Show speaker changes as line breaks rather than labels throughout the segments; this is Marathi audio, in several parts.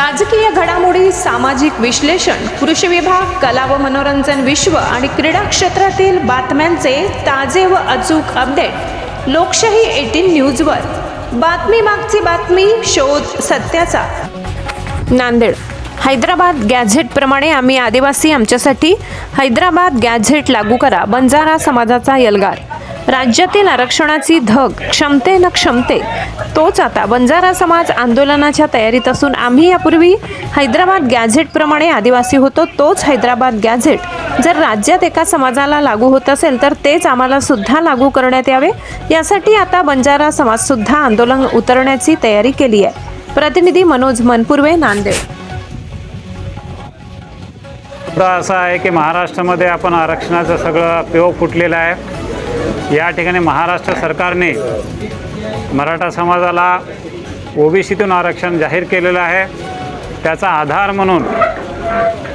राजकीय घडामोडी सामाजिक विश्लेषण कृषी विभाग कला व मनोरंजन विश्व आणि क्रीडा क्षेत्रातील बातम्यांचे ताजे व अचूक अपडेट लोकशाही एटीन न्यूजवर. बातमी मागची बातमी शोध सत्याचा. नांदेड. हैदराबाद गॅझेटप्रमाणे आम्ही आदिवासी आमच्यासाठी हैदराबाद गॅझेट लागू करा बंजारा समाजाचा यलगार. राज्यातील आरक्षणाची धग क्षमते न क्षमते तोच आता बंजारा समाज आंदोलनाच्या तयारीत असून आम्ही यापूर्वी हैदराबाद गॅझेटप्रमाणे आदिवासी होतो तोच हैदराबाद गॅझेट. जर राज्यात एका समाजाला लागू होत असेल तर तेच आम्हाला सुद्धा लागू करण्यात यावे. यासाठी आता बंजारा समाज सुद्धा आंदोलन उतरण्याची तयारी केली आहे. प्रतिनिधी मनोज मनपूर्वे नांदेड.
मुद्दा असा आहे की महाराष्ट्रामध्ये आपण आरक्षणाचं सगळं पेव फुटलेलं आहे. या ठिकाणी महाराष्ट्र सरकारने मराठा समाजाला ओबीसीतून आरक्षण जाहीर केलेलं आहे. त्याचा आधार म्हणून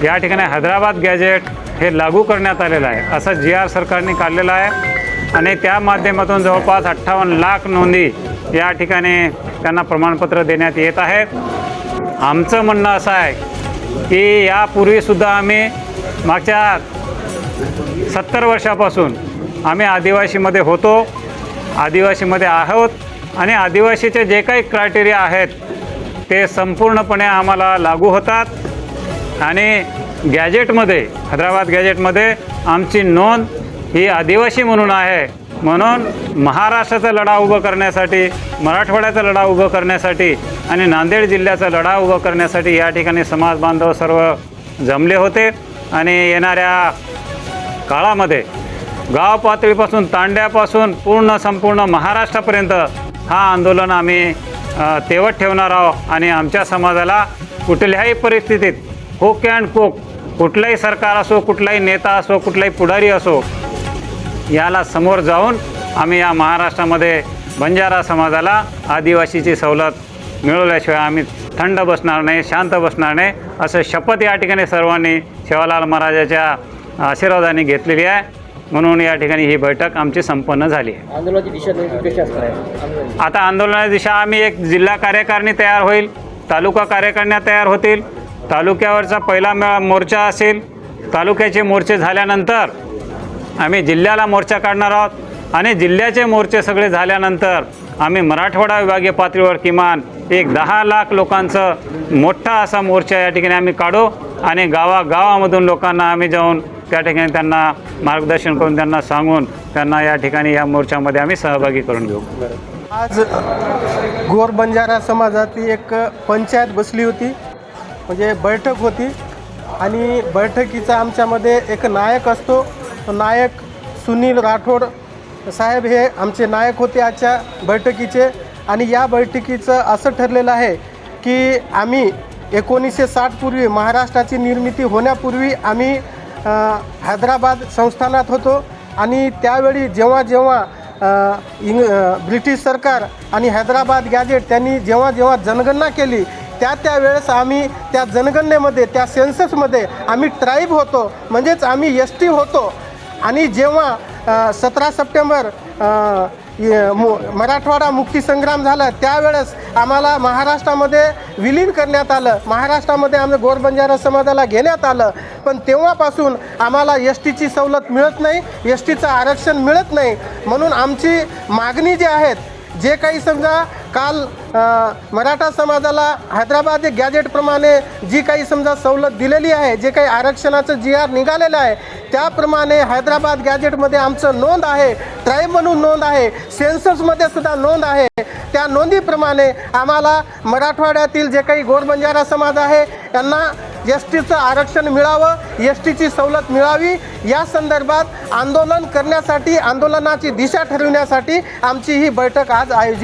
या ठिकाणी हैदराबाद गॅजेट हे लागू करण्यात आलेलं आहे. असं जी आर सरकारने काढलेलं आहे. आणि त्या माध्यमातून जवळपास अठ्ठावन्न लाख नोंदी या ठिकाणी त्यांना प्रमाणपत्र देण्यात येत आहेत आमचं म्हणणं असं आहे की यापूर्वीसुद्धा आम्ही मागच्या सत्तर वर्षापासून आम्ही आदिवासीमध्ये होतो आदिवासीमध्ये आहोत आणि आदिवासीचे जे काही क्रायटेरिया आहेत ते संपूर्णपणे आम्हाला लागू होतात. आणि गॅजेटमध्ये हैदराबाद गॅजेटमध्ये आमची नोंद ही आदिवासी म्हणून आहे. म्हणून महाराष्ट्राचा लढा उभं करण्यासाठी मराठवाड्याचा लढा उभं करण्यासाठी आणि नांदेड जिल्ह्याचा लढा उभं करण्यासाठी या ठिकाणी समाज बांधव सर्व जमले होते. आणि येणाऱ्या काळामध्ये गाव पातळीपासून तांड्यापासून पूर्ण संपूर्ण महाराष्ट्रापर्यंत हा आंदोलन आम्ही तेवत ठेवणार आहोत आणि आमच्या समाजाला कुठल्याही परिस्थितीत होक अँड कोक कुठलाही सरकार असो कुठलाही नेता असो कुठलाही पुढारी असो याला समोर जाऊन आम्ही या महाराष्ट्रामध्ये बंजारा समाजाला आदिवासीची सवलत मिळवल्याशिवाय आम्ही थंड बसणार नाही शांत बसणार नाही असं शपथ या ठिकाणी सर्वांनी शिवालाल महाराजाच्या आशीर्वादाने घेतलेली आहे. म्हणून या ठिकाणी ही बैठक आमची संपन्न झाली आहे.
आंदोलनाची दिशा नेमकी कशी असणार आहे? आंदोलन
आता आंदोलनाची दिशा आम्ही एक जिल्हा कार्यकारिणी तयार होईल तालुका कार्यकारिण्या तयार होतील तालुक्यावरचा पहिला मोर्चा असेल तालुक्याचे मोर्चे झाल्यानंतर आम्ही जिल्ह्याला मोर्चा काढणार आहोत आणि जिल्ह्याचे मोर्चे सगळे झाल्यानंतर आम्ही मराठवाडा विभागीय पातळीवर किमान एक दहा लाख लोकांचं मोठा असा मोर्चा या ठिकाणी आम्ही काढू आणि गावागावामधून लोकांना आम्ही जाऊन त्या ठिकाणी त्यांना मार्गदर्शन करून त्यांना सांगून त्यांना या ठिकाणी या मोर्चामध्ये आम्ही सहभागी करून घेऊ.
आज गोर बंजारा समाजाची एक पंचायत बसली होती. म्हणजे बैठक होती आणि बैठकीचा आमच्यामध्ये एक नायक असतो. तो नायक सुनील राठोड साहेब हे आमचे नायक होते आजच्या बैठकीचे. आणि या बैठकीचं असं ठरलेलं आहे की आम्ही एकोणीसशे साठपूर्वी महाराष्ट्राची निर्मिती होण्यापूर्वी आम्ही हैदराबाद संस्थानात होतो आणि त्यावेळी जेव्हा जेव्हा इंग ब्रिटिश सरकार आणि हैदराबाद गॅजेट त्यांनी जेव्हा जेव्हा जनगणना केली त्या त्यावेळेस आम्ही त्या जनगणनेमध्ये त्या सेन्ससमध्ये आम्ही ट्राईब होतो. म्हणजेच आम्ही एस टी होतो. आणि जेव्हा सतरा सप्टेंबर य- मु- मराठवाडा मुक्तीसंग्राम झाला त्यावेळेस आम्हाला महाराष्ट्रामध्ये विलीन करण्यात आलं. महाराष्ट्रामध्ये आम्ही गोरबंजारा समाजाला घेण्यात आलं. पण तेव्हापासून आम्हाला एस टीची सवलत मिळत नाही एस टीचं आरक्षण मिळत नाही. म्हणून आमची मागणी जी आहेत जे काही समजा काल मराठा समाजाला हैदराबाद गॅजेटप्रमाणे जी काही समजा सवलत दिलेली आहे जे काही आरक्षणाचं जी आर निघालेलं आहे त्याप्रमाणे हैदराबाद गॅजेटमध्ये आमचं नोंद आहे ट्राईब म्हणून नोंद आहे सेन्ससमध्ये सुद्धा नोंद आहे. त्या नोंदीप्रमाणे आम्हाला मराठवाड्यातील जे काही गोरबंजारा समाज आहे त्यांना एस टीचं आरक्षण मिळावं एस टीची सवलत मिळावी या संदर्भात आंदोलन करण्यासाठी आंदोलनाची दिशा ठरविण्यासाठी आमची ही बैठक आज आयोजित